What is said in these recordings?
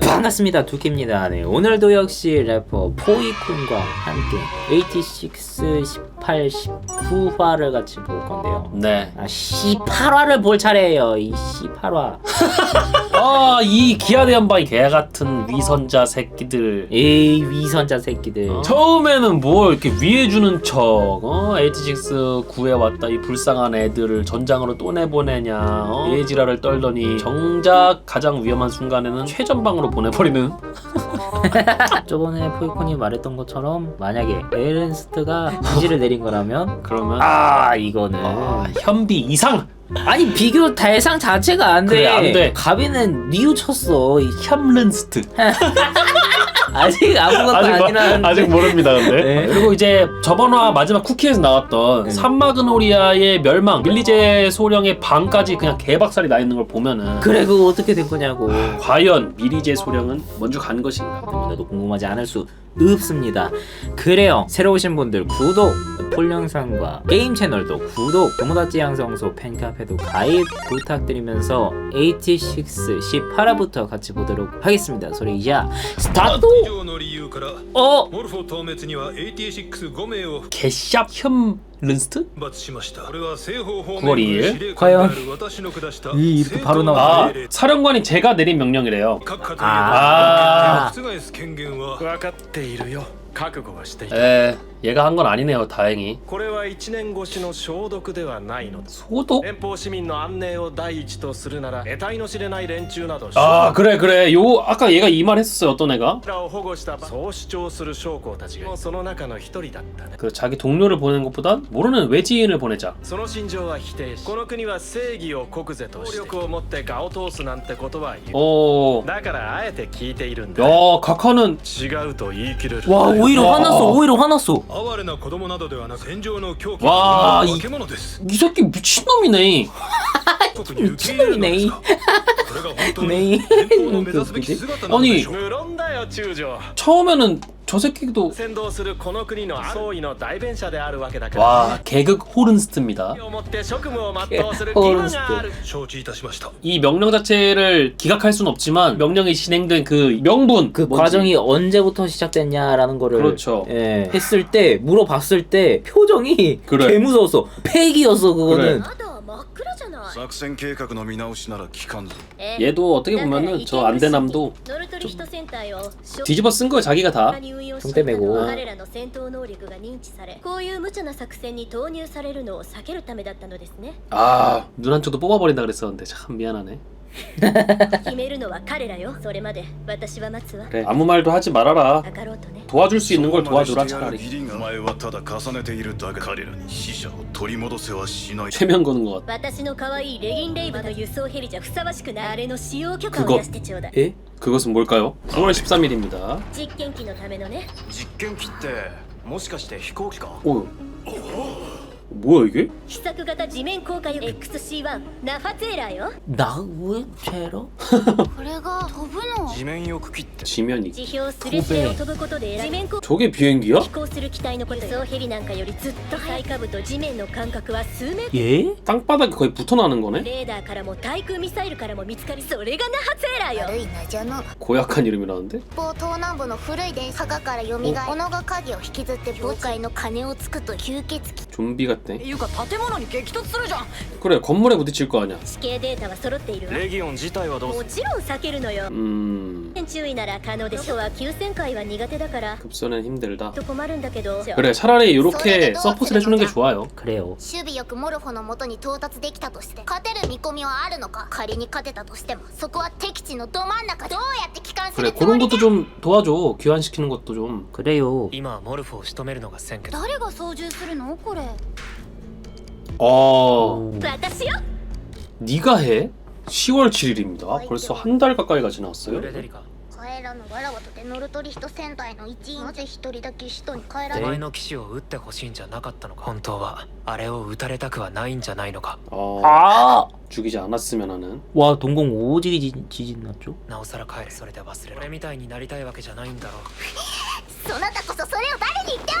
반갑습니다. 두키입니다. 네, 오늘도 역시 래퍼 포이쿤과 함께 86, 18, 19화를 같이 볼 건데요. 네. 아 18화를 볼 차례예요. 이 18화 아, 이 기아대연바이 개 같은 위선자 새끼들. 에이 위선자 새끼들 어? 처음에는 뭐 이렇게 위해 주는 척, 어? 에이티식스 구해왔다 이 불쌍한 애들을 전장으로 또 내보내냐, 어? 예지라를 떨더니 정작 가장 위험한 순간에는 최전방으로 보내버리는. 저번에 포이콘이 말했던 것처럼 만약에 에른스트가 지지를 내린 거라면 그러면 아 이거는 아, 현비 이상 아니 비교 대상 자체가 안 돼. 그래, 안 돼. 가비는 뉘우쳤어. 이- 혐른스트. 아직 아무것도 아니긴 한데. 아직 모릅니다, 근데. 네. 그리고 이제 저번 화 마지막 쿠키에서 나왔던 네. 산마그노리아의 멸망, 밀리제 소령의 방까지 그냥 개박살이 나 있는 걸 보면은 그래 그거 어떻게 된 거냐고. 과연 미리제 소령은 먼저 간 것인가? 너도 궁금하지 않을 수 없습니다. 그래요. 새로 오신 분들 구독, 풀 영상과 게임 채널도 구독, 도모다치 양성소 팬카페도 가입 부탁드리면서 86 18화부터 같이 보도록 하겠습니다. 소리야 스타트! 어! 개샵 현... 른스트? 9월 2일? 과연? 이 이렇게 바로 나와. 아 사령관이 제가 내린 명령이래요. 아. 아. 에 얘가 한 건 아니네요, 다행히. これは1年越しの消毒ではないのだ 소독? 連邦市民の安寧を第一とするなら得体の知れない連中など 아, 그래, 그래. 요, 아까 얘가 이 말 했었어요, 어떤 애가? らを保護したそう主張する将校たちがその中の一人だったね 그 자기 동료를 보내는 것보단 모르는 외지인을 보내자. その心情は否定しこの国は正義を国是として力を持って我を通すなんてことは言う 어, だからあえて聞いているんだ 야, 각하는 違うと言い切れる 와 오히려 와. 화났어. 오히려 화났어. 哀れな子供などではなく戦場の狂気わあ化け物です 이 새끼 미친놈이네. 国に受け入れるのですかそれが本当にね連邦の目指すべき姿なのでしょうか無論だよ中将 처음에는 저 새끼도 先導するこの国の総意の代弁者であるわけだから 와, 개극 호른스트입니다. をもって職務を全うする義務がある承知いたしました 이 명령 자체를 기각할 수는 없지만 명령이 진행된 그 명분 그 뭔지 과정이 언제부터 시작됐냐라는 거를 그렇죠. 예, 했을 때 물어봤을 때 표정이 그래. 개 무서웠어. 폐기였어 그거는. 窓は真っ暗じゃない作戦計画の見直しなら聞かんぞ 얘도 어떻게 보면은 저 안대남도 ノルトリヒトセンターを 뒤집어 쓴 거야 자기가 다 に運用し 좀 ていた 떼매고 のは彼らの戦闘能力が認知されこういう無茶な作戦に投入されるのを避けるためだったのですね 아, 눈 한쪽도 뽑아버린다 그랬었는데 참 미안하네. 決めるのは彼らよそれまで私は待つわ 그래 아무 말도 하지 말아라. かかろうとね 도와줄 수 있는 걸 そこまで 도와주라 してやる 차라리. 義理がお前はただ重ねているだけ彼らに死者を取り戻せはしない 최면 거는 것 같아. 私の可愛いレギンレイブの輸送ヘリじゃふさわしくないあれの使用許可 그거 を出してちょうだい 예? 그것은 뭘까요? 9월 13일입니다. 実験機のためのね実験機ってもしかして飛行機か 오, 뭐야 이게? 試作型地面降下用 XC1 ナファツェーラーよ 나왜 죄로? これが飛ぶの地面翼機って 지면이. 地表すれすれを飛ぶことで地面降 저게 비행기야? 飛行する機体のこと輸送ヘリなんかよりずっと最下部と地面の間隔は数メート 예? 땅바닥에 거의 붙어 나는 거네. ルレーダーからも対空ミサイルからも見つかりそれがナハツェーラーよ悪いなじゃの 고약한 이름이라는데? 一方東南部の古い電墓から蘇り小野が鍵を引きずって教会の鐘をつくと吸血鬼 좀비 같네. いうか建物に激突するじゃん 그래 건물에 부딪힐 거 아니야. 地形データは揃っているわレギオン自体はどうすもちろん避けるのよ 음 注意なら可能でしょうは急旋回は苦手だから 급선은 힘들다. と困るんだけど 그래 차라리 이렇게 서포트를 해주는 게 좋아요. 그래요. 守備よくモルフォの元に到達できたとして勝てる見込みはあるのか仮に勝てたとしてもそこは敵地のど真ん中どうやって帰還す 그래 るつも 그런 り 것도 좀 도와줘. 귀환시키는 것도 좀. 그래요. 今はモルフを仕留めるのが先決誰が操縦するのこれ 어, 私よ 네가 해? 10월 7일입니다. 벌써 한 달 가까이가 지났어요. レデリカ帰らぬわらわとてノルトリヒト戦隊の一員なぜ一人だけ使徒に帰らおない前の騎士を撃ってほしいんじゃなかったのか本当はあれを撃たれたくはないんじゃないのか 어, 아! 죽이지 않았으면 하는. 와 동공 오지게 지- 지진 났죠? なおさら帰れそれで忘れろ俺みたいになりたいわけじゃないんだろうそなたこそそれを誰に言っておる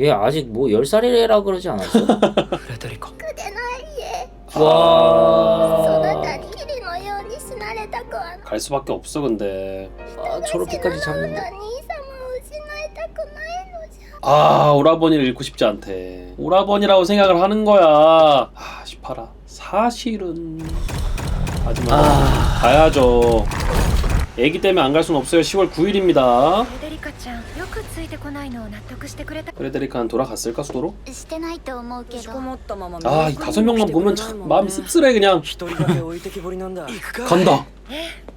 얘 아직 뭐 10살이라 그러지 않았어? フレデリコくでないえ 와... そなたに霧のように死なれた子は 갈 수밖에 없어 근데 아, 저렇게까지 死ぬの 잡는데 だ兄様を失いたくないのじゃ 아 오라버니를 잃고 싶지 않대 오라버니라고 생각을 하는 거야 아 싶어라 사실은 하지만 아... 가야죠 애기 때문에 안 갈 순 없어요 10월 9일입니다 フレデリ カちゃんよくついてこないのを納得してくれた 프레데리카는 돌아갔을까 수도로? してないと思うけど閉じこもったまま 아 이 다섯 명만 보면 참 마음이 씁쓸해 그냥 一人だけ置いてきぼりなんだ行くか 간다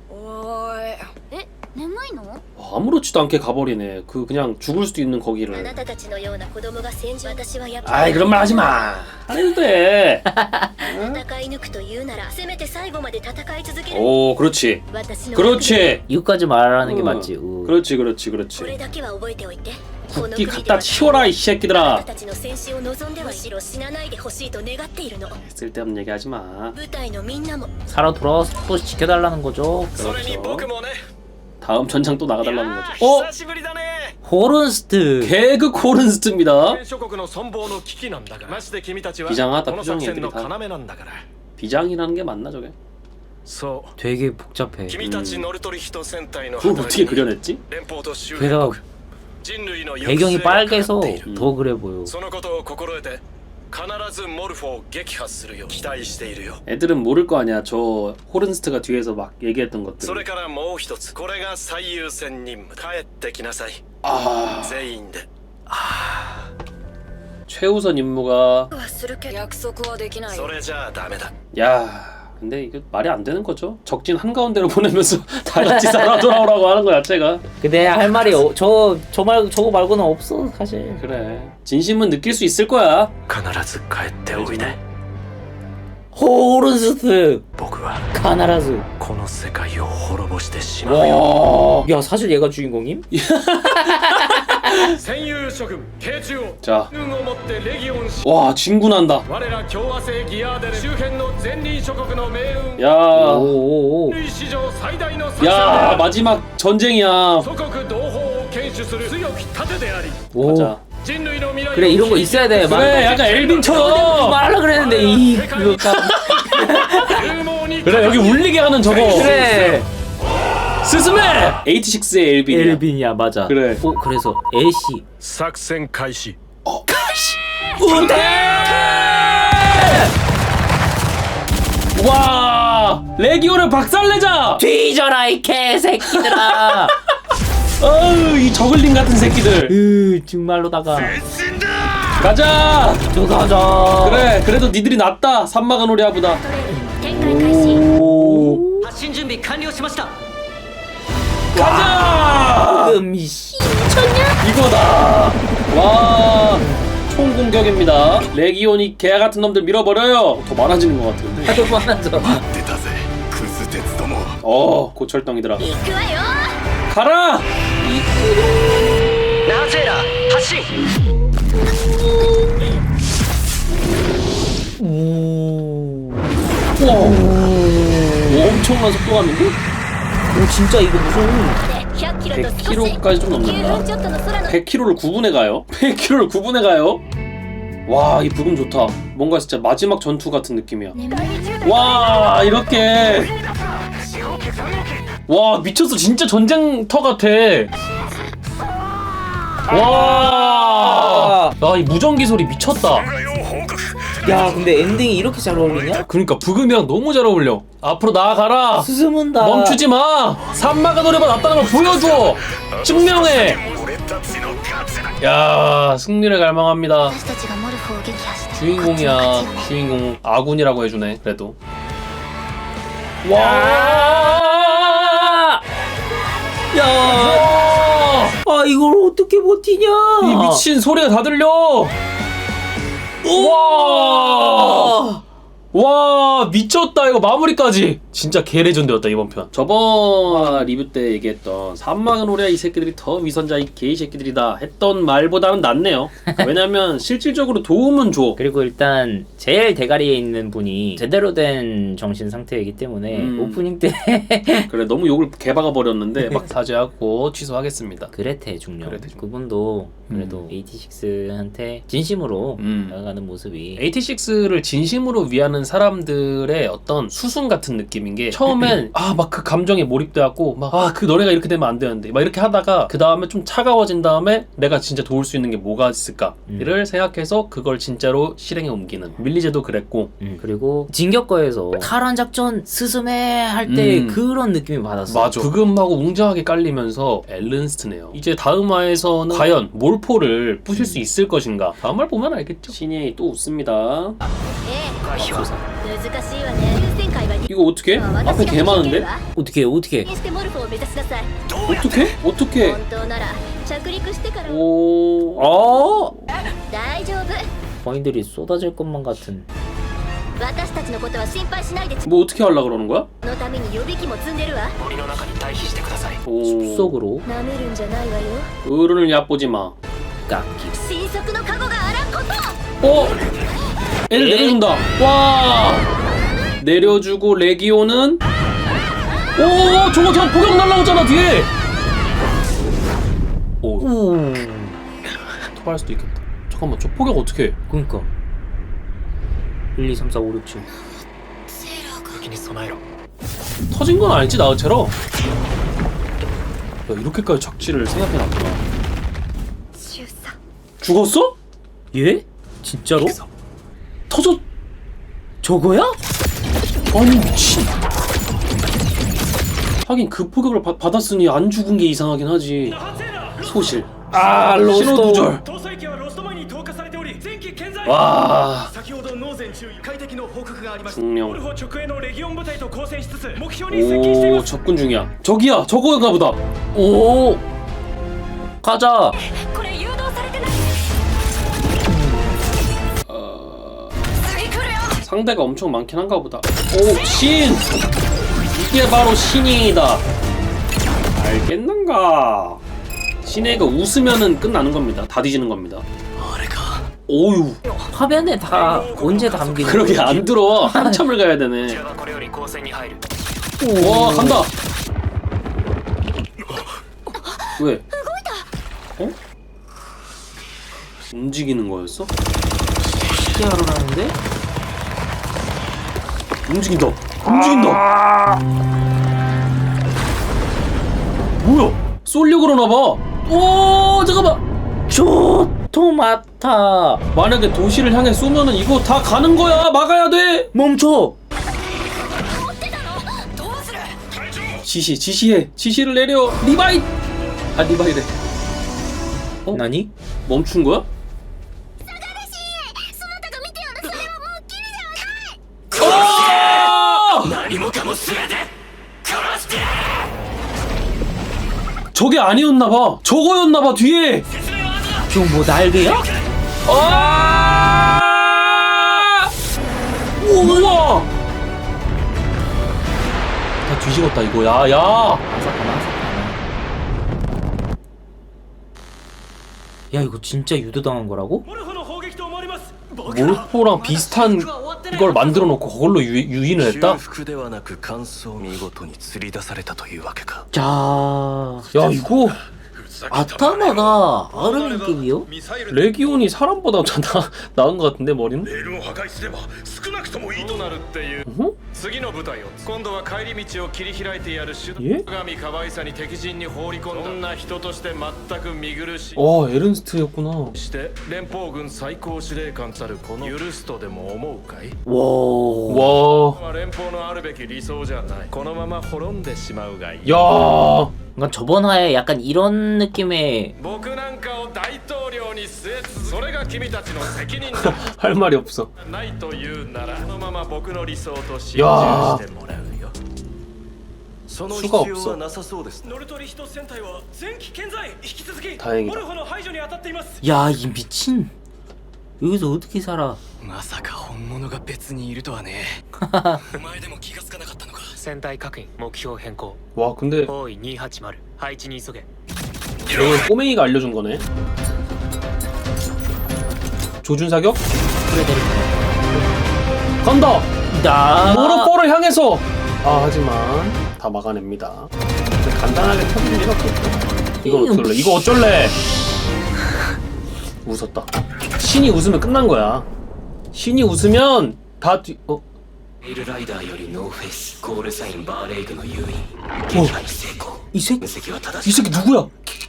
おーいえ 眠いの 와, 아무렇지도 않게 가버리네 그 그냥 죽을 수도 있는 あ 거기를 なたたちのような子供が戦場私はやっぱ 아이 그런 말 하지마 안 해도 돼 戦い抜くというならせめて最後まで戦い続ける 오 그렇지 私の 그렇지 이거까지 말하는 게 어. 맞지 우. 그렇지 그렇지 これ 그렇지 だけは覚えておいてこの 국기 国で 갖다 は 치워라 이 あな 새끼들아 たたちの戦死を望んではむしろ死なないでほしいと願っているの 쓸데없는 얘기 하지마 部隊のみんなも 살아 돌아와서 또 지켜달라는 거죠 それに僕もね 다음 전장 또 いや 나가달라는 ー 거죠 어? 久しぶりだね 호른스트 개그 코른스트입니다 諸国の存亡の危機なんだがまして君たちはこ 비장하다 の作戦の 표정이 애들이 다 要なんだから 비장이라는 게 맞나 저게? そう 되게 복잡해 君たちノルトリヒト戦隊の 그걸 働 어떻게 きに 그려냈지? 連邦と周辺 게다가 国人類の行く 배경이 末がかかって 빨개서 いる 음. 더 그래 보여 そのことを心得て 必ずモルフォを撃破するよう期待しているよ 애들은 모를 거 아니야 저 호른스트가 뒤에서 막 얘기했던 それ 것들 からもう一つこれが最優先任務だ帰ってきなさい 아 全員で 최우선 임무가 はするけど約束はできないよそれじゃあダメだ 야 근데 이거 말이 안 되는 거죠 적진 한가운데로 보내면서 다 같이 살아 돌아오라고 하는 거 자체가 근데 할 말이 어, 저, 저 말, 저거 말고는 없어 사실 그래 진심은 느낄 수 있을 거야 必ず帰っておいで 호른스트 僕は 카나라즈 この世界を滅ぼしてしまうよ 와. 야 사실 얘가 주인공임? 戦友諸軍慶中を 자, 軍をもってレギオンし 와 진군한다 我ら共和制ギアーデル周辺の前輪諸国の命運 야, 오오오 人類史上最大の作戦で 야 ある 마지막 전쟁이야 祖国同胞を堅守する強き盾であり 오. 자 人類の未来を 그래 이런 거 있어야 돼 그래 약간 엘빈처럼 말하려 그랬는데 이 그거 까勇猛に 그래 여기 울리게 하는 저거 그래 스스메 86의 엘빈이야 엘빈이야 맞아 그래. 오 그래서 애쉬 作戦開始 우대 와 레기온을 박살내자 뒤져라 이 개새끼들아 어우 이 저글링 같은 새끼들 으 정말로다가 가자 들어가자 그래 그래도 니들이 낫다 산마가 놀이하보다 展開開始 오 発進準備完了しました 가자 음씨 이거다 와 총공격입니다 레기온이 개 같은 놈들 밀어버려요 더 많아지는 것 같은데 하도 많아져 出たぜクズ鉄ども 어 고철덩이들아 行くわよ 가라 ナゼラ発進 오. 우와 오, 엄청난 속도감인데? 이거 진짜 이거 무슨 100km까지 좀 넘는다. 100km를 구분해 가요. 100km를 구분해 가요. 와, 이 부분 좋다. 뭔가 진짜 마지막 전투 같은 느낌이야. 와, 이렇게. 와, 미쳤어. 진짜 전쟁터 같아. 와, 야, 이 무전기 소리 미쳤다. 야 근데 엔딩이 이렇게 잘 어울리냐? 그러니까 부금이랑 너무 잘 어울려. 앞으로 나아가라. 스스문다 멈추지 마. 산마가 노래가 낫다는 걸 보여줘. 증명해. 俺たちの勝ちだ 야, 승리를 갈망합니다. 私たちがモルフを撃破して 주인공이야. 주인공 아군이라고 해주네. 그래도. 와. 야, 아 이걸 어떻게 버티냐? 이 미친 소리가 다 들려. 와. 와! 와 미쳤다 이거 마무리까지. 진짜 개레전드였다 이번 편. 저번 리뷰 때 얘기했던 산막은 오랴 이 새끼들이 더 위선자 이 개이 새끼들이다 했던 말보다는 낫네요. 왜냐면 실질적으로 도움은 줘. 그리고 일단 제일 대가리에 있는 분이 제대로 된 정신 상태이기 때문에 음. 오프닝 때 그래 너무 욕을 개박아 버렸는데 막 사죄하고 취소하겠습니다. 그레테 중령. 그레테 중령. 그분도 그래도 AT6한테 진심으로 음. 나아가는 모습이 86를 진심으로 위하는 사람들의 어떤 수순 같은 느낌인 게 처음엔 아 막 그 감정에 몰입돼갖고 막 아그 너네가 이렇게 되면 안 되는데 막 이렇게 하다가 그 다음에 좀 차가워진 다음에 내가 진짜 도울 수 있는 게 뭐가 있을까를 생각해서 그걸 진짜로 실행에 옮기는 밀리제도 그랬고 음, 그리고 진격거에서 탈환 작전 스스메 할 때 음. 그런 느낌이 받았어. 맞아 부금하고 웅장하게 깔리면서 앨른스트네요 이제 다음 화에서는 과연 공포를 부실 수 있을 것인가? 다음말 보면 알겠죠. 신이 또 웃습니다. 이거 어떻게? 앞에 개 많은데? 어떻게 어떻게? 어떻게? 어떻게? 오, 아, 바인들이 쏟아질 것만 같은. 뭐 어떻게 하려 그러는 거야? 숲속으로 어른을 얕보지 마. 깎기. 新速のカゴがあらんこと 어? 애들 내려준다. 와! 내려주고 레기오는 오 저거 저 포격 날라오잖아 뒤에. 오 오. 토할 수도 있겠다. 잠깐만 저 포격 어떻게? 해? 그러니까 1, 2, 3, 4, 5, 6, 7. 武器に備えろ 터진 건 아니지 나처럼. 야 이렇게까지 적지를 생각해놨구나. 中佐 죽었어? 예? 진짜로? 터졌? 저거야? 아니 미친. 하긴 그 포격을 받- 받았으니 안 죽은 게 이상하긴 하지. 소실. 아, 로스터. 신호 두절. 搭載機はロスト前に投下されており前期健在 와. 先ほど脳前注意快適の報告がありました 중령. モルフォ直営のレギオン部隊と交戦しつつ目標に接近してい 오 ます 접근 중이야. 저기야 저거인가 보다. 오. 가자. 상대가 엄청 많긴 한가 보다 오! 신! 이게 바로 신이다 알겠는가 신혜가 웃으면은 끝나는 겁니다 다 뒤지는 겁니다 오유 화면에 다 언제 담기 그러게 안 들어 한참을 가야 되네 와 간다 왜? 어? 움직이는 거였어? 시계하러 가는데? 움직인다. 움직인다. 뭐야? 쏠려고 그러나 봐. 오 잠깐만. 조토마타 만약에 도시를 향해 쏘면은 이거 다 가는 거야. 막아야 돼. 멈춰. 지시 지시해. 지시를 내려. 리바이. 아 리바이래. 어? 나니? 멈춘 거야? 저게 아니었나 봐. 저거였나 봐 뒤에. 저뭐 날개야? 아! 우와! 다 뒤집었다 이거. 야, 야. 야 이거 진짜 유도당한 거라고? 몰포랑 비슷한 걸 만들어 놓고 그걸로 유, 인을 했다? 야, 야 이거 아타마가 아르민급이요? ミサイル 레기온이 사람보다 더 나, 나은 것 같은데 머리는? レールを破壊すれば少なくともいいとどうなるっていう 어? 次の部隊を今度は帰り道を切り開いてやる手え段神可愛さに敵陣に放り込んだそんな人として全く見苦しい 와 에른스트였구나 して連邦軍最高司令官たるこの許すとでも思うかい 와. 와 は連邦のあるべき理想じゃないこのまま滅んでしまうがいい 야, 그러니까 저번 화에 약간 이런 느낌의 할 말이 없어. 야. 수가 없어. 다행이다. 야, 이 미친. 여기서 어떻게 살아? まさか本物が別にいるとはねお前でも気がつかなかったのか船体確認目標変更 와 근데 方位280配置に急げ 이건 꼬맹이가 알려준 거네. 조준 사격? 간다. 나 모로코를 향해서. 아 하지만 다 막아냅니다. 근데 간단하게 터질 리가 없겠죠. 이건 어쩔래? 이거 어쩔래? 웃었다. 신이 웃으면 끝난 거야. 신이 웃으면 다 뒤. 어? エルライダーよりノーフェイスコールサインバーレイグの誘引 어, に成功 이 새끼 分析は正이 しい 새끼 누구야? 키-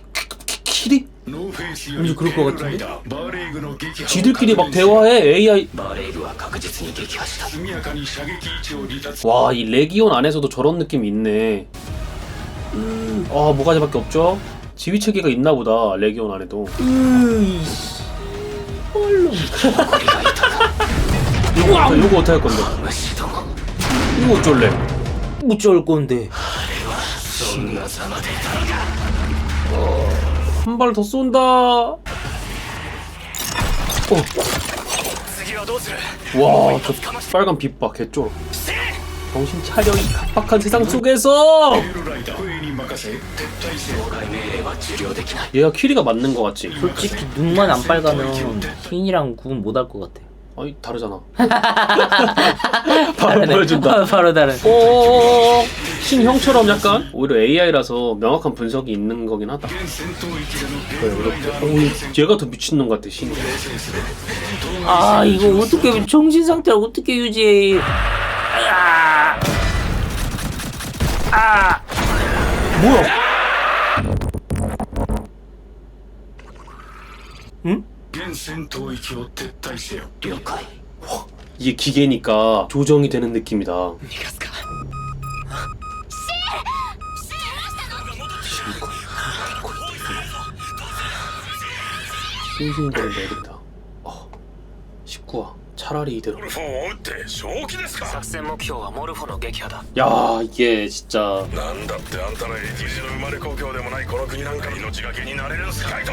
키- 키리? ノーフェイスよ 왠지 り 그럴 것 같은데? バーレイグの撃破を 지들끼리 막 대화해 AI. バーレイグは確実に撃破した速やかに射撃位置を離脱 와 이 레기온 안에서도 저런 느낌이 있네. 아 뭐가지밖에 없죠? 지휘 체계가 있나 보다 레기온 안에도. 이 이거 이거 어떻게 할 건데? 이거 어쩔래? 어쩔 건데? 한 발 더 쏜다. 어. 와, 저 빨간 빛봐 개쩔. 정신 차려 이 각박한 세상 속에서. 얘가 키리가 맞는 거 같지? 솔직히 눈만 안 빨가면 흰이랑 구분 못할 것 같아. 아니 다르잖아. 바로 다르네. 보여준다. 어, 바로 다른. 오 어, 신형처럼 약간 오히려 AI라서 명확한 분석이 있는 거긴 하다. 그래, 제가 어, 더 미친놈 같아 신. 아 이거 어떻게 정신 상태를 어떻게 유지해? 아, 아, 뭐야? 응? 現戦闘域を撤退せよ了解 이게 기계니까 조정이 되는 느낌이다. 逃がすか 싱싱거리는 애들이다. 어, 19화 차라리 이대로. ルフォンを撃って正気ですか作戦目標はモルフォの撃破だ 야 이게 진짜 なんだってあんたら ATG の生まれ故郷でもないこの国なんか命がけになれるんすかカイト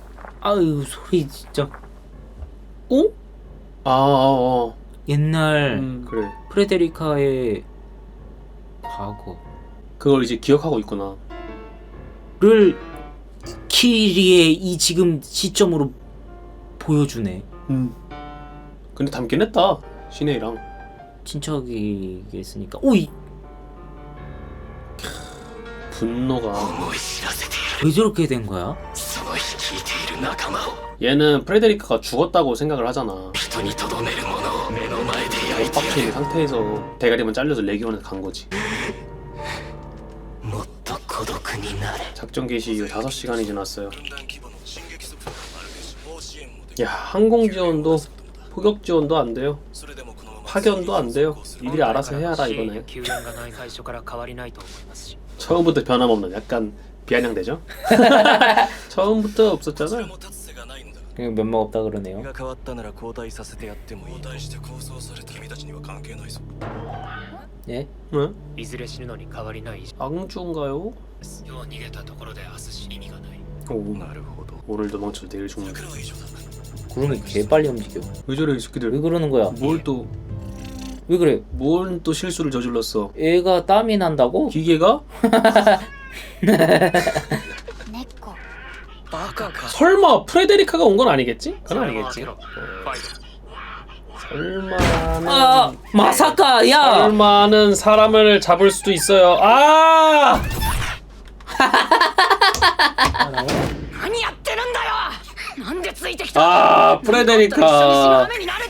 아유 소리 진짜. 어? 아, 아, 아. 옛날 음, 그래. 프레데리카의 과거를 그걸 이제 기억하고 있구나. 키리의 이 지금 시점으로 보여주네. 음. 근데 닮긴 했다. 시네이랑. 친척이겠으니까. 오이 분노가. 왜 저렇게 된 거야? 얘는 프레데리크가 죽었다고 생각을 하잖아. 빡친 상태에서 대가리만 잘려서 레기온에 간 거지. 작전 개시 이후 5시간이 지났어요. 야, 항공 지원도 포격 지원도 안 돼요. 파견도 안 돼요. 일이 알아서 해야라 이거네. 처음부터 변함없는 약간 비아냥대죠? 처음부터 없었잖아. 그냥 면목 없다 그러네요. が変わったなら交代させてやってもいい交代して構想された君たちには関係ないぞ 예? 응? いずれ死ぬのに変わりない以上 악주인가요? 今日逃げたところで明日死に意味がない 오, なるほど 오늘 도망쳐 내일 죽는. 구름이 개 빨리 움직여. 왜 저래 이 왜 새끼들? 그러는 거야? 뭘 또, 왜 그래? 뭔 또 실수를 저질렀어? 애가 땀이 난다고? 기계가? 猫バカか 설마 프레데리카가 온 건 아니겠지? 그건 아니겠지. ファイト 설마는 아, 마사카 야. 설마는 사람을 잡을 수도 있어요. 아! 何やってるんだよなんでついてきた 아 一緒に死ぬ 프레데리카 羽目になるって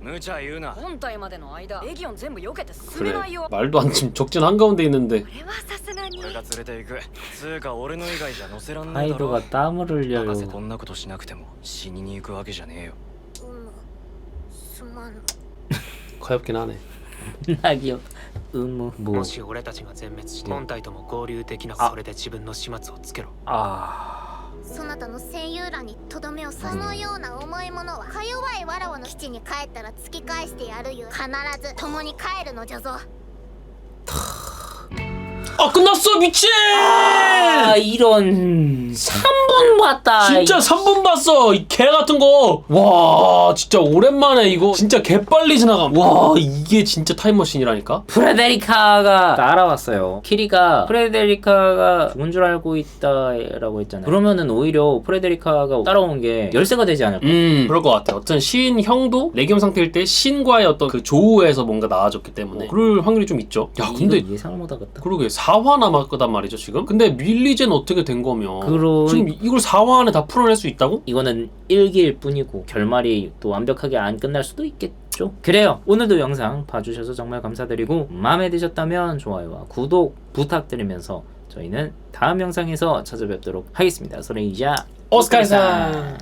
無茶言うな本体までの間レギオン全部避けて進め 그래 ないよ 말도 안 침 적진 한가운데 있는데 これはさすがに俺が連れて行くつうか俺の以外じゃ乗せらんないだろ 하이도가 땀을 흘려요 博士こんなことしなくても死にに行くわけじゃねえようむすまぬ 가엽긴 하네 나 귀엽 의무 뭐 もし俺たちが全滅して本体とも合流できなくそれで自分の始末をつけろ 아 その戦友らにとどめを刺すそのような重いものはか弱いわらわの基地に帰ったら突き返してやるゆえ必ず共に帰るのじゃぞ。 아 끝났어 미친! 아 이런. 3분 봤다 진짜 3분 봤어 이 개 같은 거 와 진짜 오랜만에 이거. 진짜 개 빨리 지나감. 와 이게 진짜 타임머신이라니까? 프레데리카가 알아왔어요. 키리가 프레데리카가 죽은 줄 알고 있다라고 했잖아요. 그러면은 오히려 프레데리카가 따라온 게 열쇠가 되지 않을까? 음. 그럴 것 같아 어떤 신 형도 레기엄 상태일 때 신과의 어떤 그 조우에서 뭔가 나아졌기 때문에. 그럴 확률이 좀 있죠. 야 근데 예상을 못 하겠다. 그러게 4화 남았거단 말이죠 지금 근데 밀리제는 어떻게 된 거면 그러- 지금 이걸 4화 안에 다 풀어낼 수 있다고? 이거는 일기일 뿐이고 결말이 또 완벽하게 안 끝날 수도 있겠죠. 그래요. 오늘도 영상 봐주셔서 정말 감사드리고 마음에 드셨다면 좋아요와 구독 부탁드리면서 저희는 다음 영상에서 찾아뵙도록 하겠습니다. 소레이자 오스카이상